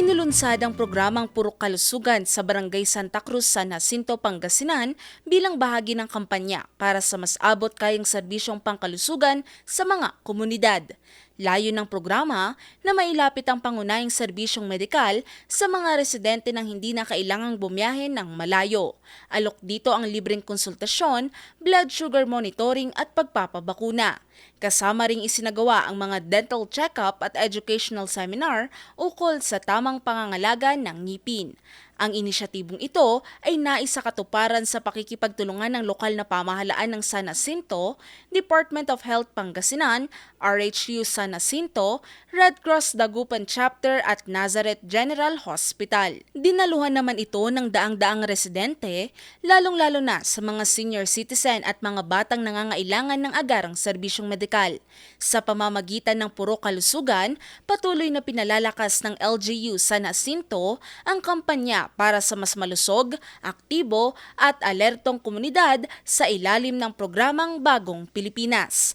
Inulunsad ang programang Purok Kalusugan sa Barangay Santa Cruz, San Jacinto, Pangasinan bilang bahagi ng kampanya para sa mas abot kayang serbisyong pangkalusugan sa mga komunidad. Layo ng programa na mailapit ang pangunahing serbisyong medikal sa mga residente ng hindi na kailangang bumiyahe ng malayo. Alok dito ang libreng konsultasyon, blood sugar monitoring at pagpapabakuna. Kasama ring isinagawa ang mga dental check-up at educational seminar ukol sa tamang pangangalaga ng ngipin. Ang inisyatibong ito ay naisakatuparan sa pakikipagtulungan ng lokal na pamahalaan ng San Jacinto, Department of Health Pangasinan, RHU San Jacinto, Red Cross Dagupan Chapter at Nazareth General Hospital. Dinaluhan naman ito ng daang-daang residente, lalong-lalo na sa mga senior citizen at mga batang nangangailangan ng agarang serbisyong medikal. Sa pamamagitan ng puro kalusugan, patuloy na pinalalakas ng LGU San Jacinto ang kampanya para sa mas malusog, aktibo at alertong komunidad sa ilalim ng programang Bagong Pilipinas.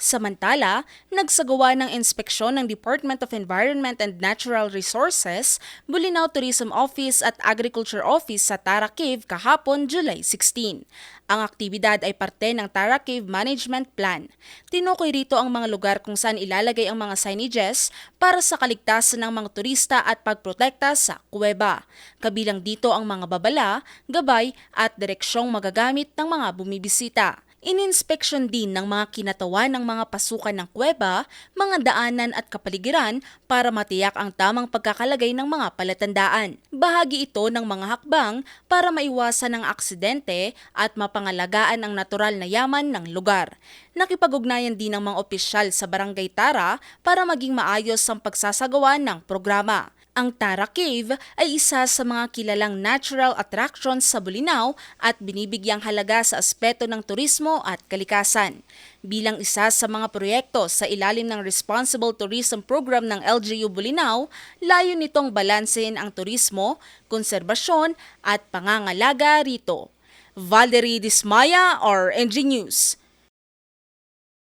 Samantala, nagsagawa ng inspeksyon ng Department of Environment and Natural Resources, Bulinaw Tourism Office at Agriculture Office sa Tara Cave kahapon July 16. Ang aktibidad ay parte ng Tara Cave Management Plan. Tinukoy rito ang mga lugar kung saan ilalagay ang mga signages para sa kaligtasan ng mga turista at pagprotekta sa kuweba. Kabilang dito ang mga babala, gabay at direksyong magagamit ng mga bumibisita. Ininspeksyon din ng mga kinatawan ng mga pasukan ng kuweba, mga daanan at kapaligiran para matiyak ang tamang pagkakalagay ng mga palatandaan. Bahagi ito ng mga hakbang para maiwasan ang aksidente at mapangalagaan ang natural na yaman ng lugar. Nakipag-ugnayan din ng mga opisyal sa Barangay Tara para maging maayos ang pagsasagawa ng programa. Ang Tara Cave ay isa sa mga kilalang natural attractions sa Bulinaw at binibigyang halaga sa aspeto ng turismo at kalikasan. Bilang isa sa mga proyekto sa ilalim ng Responsible Tourism Program ng LGU Bulinaw, layo nitong balansehin ang turismo, konserbasyon at pangangalaga rito. Valerie Dismaya or NG News.